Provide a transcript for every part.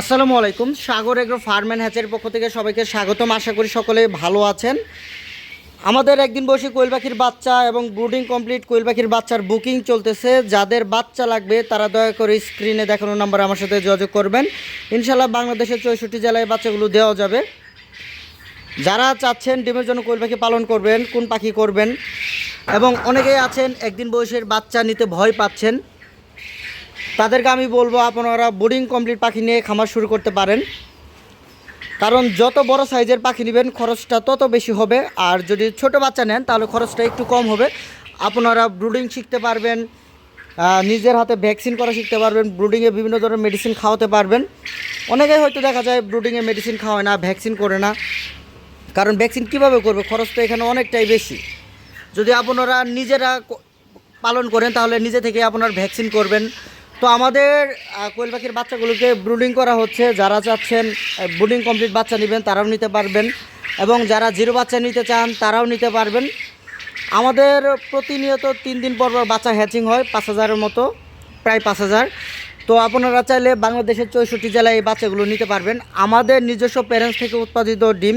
আসসালামু আলাইকুম। Sagar agro farm and হ্যাচের পক্ষ থেকে সবাইকে স্বাগতম। আশা করি সকলে ভালো আছেন। আমাদের একদিন বসে কোয়েল পাখির বাচ্চা এবং ব্রুডিং কমপ্লিট কোয়েল পাখির বাচ্চার বুকিং চলতেছে। যাদের বাচ্চা লাগবে, তারা দয়া করে স্ক্রিনে দেখানো নাম্বার আমার সাথে যোগাযোগ করবেন। ইনশাল্লাহ বাংলাদেশের চৌষট্টি জেলায় বাচ্চাগুলো দেওয়া যাবে। যারা চাচ্ছেন ডিমের জন্য কোয়েল পাখি পালন করবেন, কোন পাখি করবেন, এবং অনেকেই আছেন একদিন বয়সের বাচ্চা নিতে ভয় পাচ্ছেন তাদেরকে আমি বলব আপনারা বোর্ডিং কমপ্লিট পাখি নিয়ে খামার শুরু করতে পারেন। কারণ যত বড় সাইজের পাখি নেবেন, খরচটা তত বেশি হবে। আর যদি ছোট বাচ্চা নেন, তাহলে খরচটা একটু কম হবে। আপনারা ব্রুডিং শিখতে পারবেন নিজের হাতে ভ্যাকসিন করা শিখতে পারবেন ব্রুডিংয়ে বিভিন্ন ধরনের মেডিসিন খাওয়াতে পারবেন। অনেকেই হয়তো দেখা যায় ব্রুডিংয়ে মেডিসিন খাওয়ায় না ভ্যাকসিন করে না। কারণ ভ্যাকসিন কীভাবে করবে? খরচ তো এখানে অনেকটাই বেশি। যদি আপনারা নিজেরা পালন করেন, তাহলে নিজে থেকে আপনার ভ্যাকসিন করবেন। তো আমাদের কোয়েল পাখির বাচ্চাগুলোকে ব্রুডিং করা হচ্ছে। যারা চাচ্ছেন ব্রুডিং কমপ্লিট বাচ্চা নেবেন, তারাও নিতে পারবেন। এবং যারা জিরো বাচ্চা নিতে চান, তারাও নিতে পারবেন। আমাদের প্রতিনিয়ত তিন দিন পর পর বাচ্চা হ্যাচিং হয়, পাঁচ হাজারের মতো, প্রায় পাঁচ হাজার। তো আপনারা চাইলে বাংলাদেশের চৌষট্টি জেলায় এই বাচ্চাগুলো নিতে পারবেন। আমাদের নিজস্ব প্যারেন্টস থেকে উৎপাদিত ডিম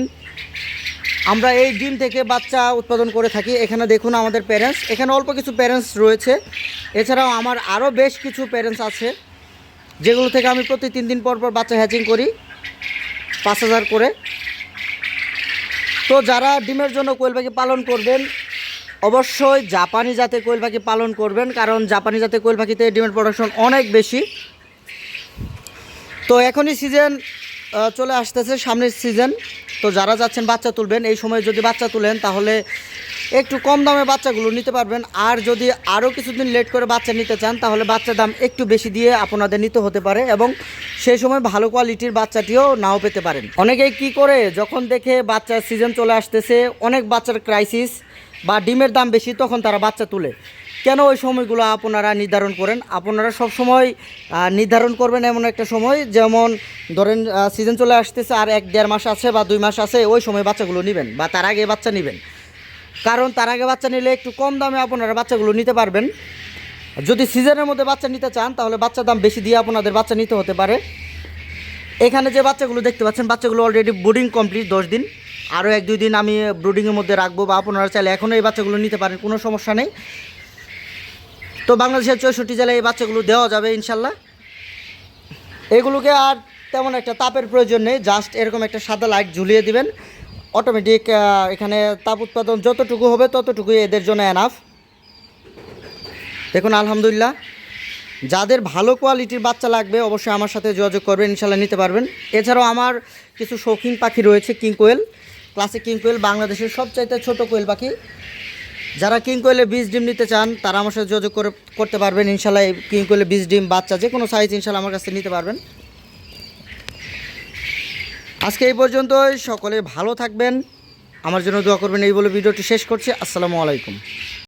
আমরা এই ডিম থেকে বাচ্চা উৎপাদন করে থাকি। এখানে দেখুন আমাদের প্যারেন্টস এখানে অল্প কিছু প্যারেন্টস রয়েছে। এছাড়াও আমার আরও বেশ কিছু প্যারেন্টস আছে, যেগুলো থেকে আমি প্রতি তিন দিন পর পর বাচ্চা হ্যাচিং করি, পাঁচ হাজার করে। তো যারা ডিমের জন্য কোয়েল পাখি পালন করবেন, অবশ্যই জাপানি জাতের কোয়েল পাখি পালন করবেন, কারণ জাপানি জাতের কোয়েল পাখিতে ডিমের প্রোডাকশন অনেক বেশি। তো এখনই সিজন চলে আসতেছে সামনের সিজন তো যারা যাচ্ছেন বাচ্চা তুলবেন, এই সময় যদি বাচ্চা তুলেন, তাহলে একটু কম দামে বাচ্চাগুলো নিতে পারবেন। আর যদি আরও কিছুদিন লেট করে বাচ্চা নিতে চান, তাহলে বাচ্চার দাম একটু বেশি দিয়ে আপনাদের নিতে হতে পারে এবং সেই সময় ভালো কোয়ালিটির বাচ্চাটিও নাও পেতে পারেন। অনেকেই কি করে, যখন দেখে বাচ্চার সিজন চলে আসতেছে, অনেক বাচ্চার ক্রাইসিস বা ডিমের দাম বেশি, তখন তারা বাচ্চা তুলে। কেন ওই সময়গুলো আপনারা নির্ধারণ করেন? আপনারা সব সময় নির্ধারণ করবেন এমন একটা সময়, যেমন ধরেন সিজন চলে আসতেছে, আর এক দেড় মাস আছে বা দুই মাস আছে, ওই সময় বাচ্চাগুলো নেবেন বা তার আগে বাচ্চা নেবেন। কারণ তার আগে বাচ্চা নিলে একটু কম দামে আপনারা বাচ্চাগুলো নিতে পারবেন। যদি সিজনের মধ্যে বাচ্চা নিতে চান, তাহলে বাচ্চার দাম বেশি দিয়ে আপনাদের বাচ্চা নিতে হতে পারে। এখানে যে বাচ্চাগুলো দেখতে পাচ্ছেন, বাচ্চাগুলো অলরেডি ব্রুডিং কমপ্লিট দশ দিন। আরও এক, দুই দিন আমি ব্রুডিংয়ের মধ্যে রাখব বা আপনারা চাইলে এখনও এই বাচ্চাগুলো নিতে পারেন, কোনো সমস্যা নেই। তো বাংলাদেশের চৌষট্টি জেলায় এই বাচ্চাগুলো দেওয়া যাবে ইনশাল্লাহ। এগুলোকে আর তেমন একটা তাপের প্রয়োজন নেই জাস্ট এরকম একটা সাদা লাইট ঝুলিয়ে দিবেন। অটোমেটিক এখানে তাপ উৎপাদন যতটুকু হবে ততটুকুই এদের জন্য এনাফ দেখুন, আলহামদুলিল্লাহ। যাদের ভালো কোয়ালিটির বাচ্চা লাগবে, অবশ্যই আমার সাথে যোগাযোগ করবেন ইনশাল্লাহ নিতে পারবেন। এছাড়াও আমার কিছু শৌখিন পাখি রয়েছে king quail classic king quail বাংলাদেশের সবচাইতে ছোট কোয়েল পাখি। যারা কিং কোয়েলে বীজ ডিম নিতে চান, তারা আমার সাথে যোগাযোগ করে, করতে পারবেন। ইনশাল্লাহ এই কিং কোয়েলে বীজ ডিম, বাচ্চা যে কোনো সাইজ ইনশাল্লাহ আমার কাছে নিতে পারবেন। আজকে এই পর্যন্তই। সকলে ভালো থাকবেন। আমার জন্য দোয়া করবেন। এই বলে ভিডিওটি শেষ করছি। আসসালামু আলাইকুম।